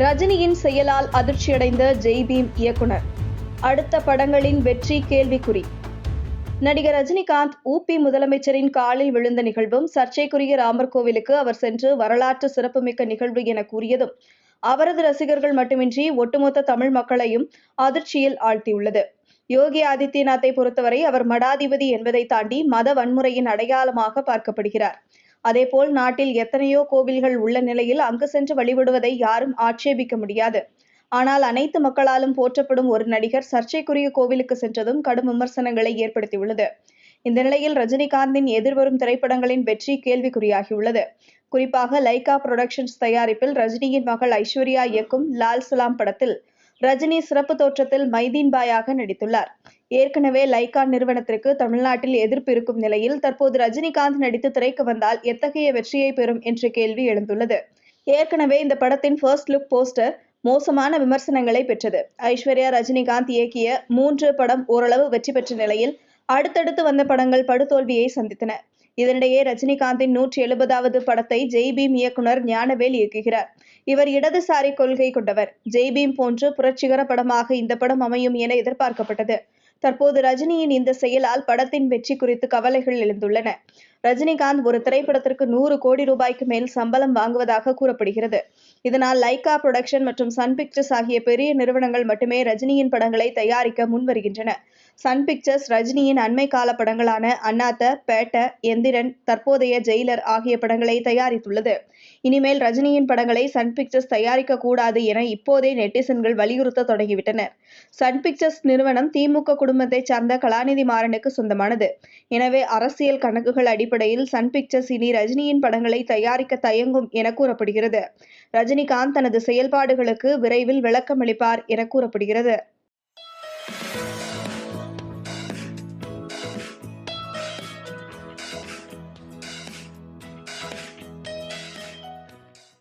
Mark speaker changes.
Speaker 1: ரஜினியின் செயலால் அதிர்ச்சியடைந்த ஜெய்பீம் இயக்குனர். அடுத்த படங்களின் வெற்றி கேள்விக்குறி. நடிகர் ரஜினிகாந்த் ஊபி முதலமைச்சரின் காலில் விழுந்த நிகழ்வும் சர்ச்சைக்குரிய ராமர் கோவிலுக்கு அவர் சென்று வரலாற்று சிறப்புமிக்க நிகழ்வு என கூறியதும் அவரது ரசிகர்கள் மட்டுமின்றி ஒட்டுமொத்த தமிழ் மக்களையும் அதிர்ச்சியில் ஆழ்த்தியுள்ளது. யோகி ஆதித்யநாத்தை பொறுத்தவரை அவர் மடாதிபதி என்பதை தாண்டி மத வன்முறையின் அடையாளமாக பார்க்கப்படுகிறார். அதேபோல் நாட்டில் எத்தனையோ கோவில்கள் உள்ள நிலையில் அங்கு சென்று வழிபடுவதை யாரும் ஆட்சேபிக்க முடியாது. ஆனால் அனைத்து மக்களாலும் போற்றப்படும் ஒரு நடிகர் சர்ச்சைக்குரிய கோவிலுக்கு சென்றதும் கடும் விமர்சனங்களை ஏற்படுத்தியுள்ளது. இந்த நிலையில் ரஜினிகாந்தின் எதிர்வரும் திரைப்படங்களின் வெற்றி கேள்விக்குறியாகியுள்ளது. குறிப்பாக லைகா புரொடக்ஷன்ஸ் தயாரிப்பில் ரஜினியின் மகள் ஐஸ்வர்யா இயக்கும் லால் சலாம் படத்தில் ரஜினி சிறப்பு தோற்றத்தில் மைதீன் பாயாக நடித்துள்ளார். ஏற்கனவே லைகா நிறுவனத்திற்கு தமிழ்நாட்டில் எதிர்ப்பு இருக்கும் நிலையில் தற்போது ரஜினிகாந்த் நடித்து திரைக்கு வந்தால் எத்தகைய வெற்றியை பெறும் என்ற கேள்வி எழுந்துள்ளது. ஏற்கனவே இந்த படத்தின் ஃபர்ஸ்ட் லுக் போஸ்டர் மோசமான விமர்சனங்களை பெற்றது. ஐஸ்வர்யா ரஜினிகாந்த் இயக்கிய மூன்று படம் ஓரளவு வெற்றி பெற்ற நிலையில் அடுத்தடுத்து வந்த படங்கள் படுதோல்வியை சந்தித்தன. இதனிடையே ரஜினிகாந்தின் நூற்றி எழுபதாவது படத்தை ஜெய்பீம் இயக்குனர் ஞானவேல் இயக்குகிறார். இவர் இடதுசாரி கொள்கை கொண்டவர். ஜெய்பீம் போன்று புரட்சிகர படமாக இந்த படம் அமையும் என எதிர்பார்க்கப்பட்டது. தற்போது ரஜினியின் இந்த செயலால் படத்தின் வெற்றி குறித்து கவலைகள் எழுந்துள்ளன. ரஜினிகாந்த் ஒரு திரைப்படத்திற்கு நூறு கோடி ரூபாய்க்கு மேல் சம்பளம் வாங்குவதாக கூறப்படுகிறது. இதனால் லைகா புரொடக்ஷன் மற்றும் சன் பிக்சர்ஸ் ஆகிய பெரிய நிறுவனங்கள் மட்டுமே ரஜினியின் படங்களை தயாரிக்க முன்வருகின்றன. சன் பிக்சர்ஸ் ரஜினியின் அண்மை கால படங்களான அண்ணாத்த பேட்ட எந்திரன் தற்போதைய ஜெயிலர் ஆகிய படங்களை தயாரித்துள்ளது. இனிமேல் ரஜினியின் படங்களை சன் பிக்சர்ஸ் தயாரிக்க கூடாது என இப்போதே நெட்டிசன்கள் வலியுறுத்த தொடங்கிவிட்டனர் சன் பிக்சர்ஸ் நிறுவனம் திமுக குடும்பத்தைச் சார்ந்த கலாநிதி மாறனுக்கு சொந்தமானது. எனவே அரசியல் கணக்குகள் அடிப்படை அடிப்படையில் சன் பிக்சர்ஸ் இனி ரஜினியின் படங்களை தயாரிக்க தயங்கும் என கூறப்படுகிறது. ரஜினிகாந்த் தனது செயல்பாடுகளுக்கு விரைவில் விளக்கமளிப்பார் என கூறப்படுகிறது.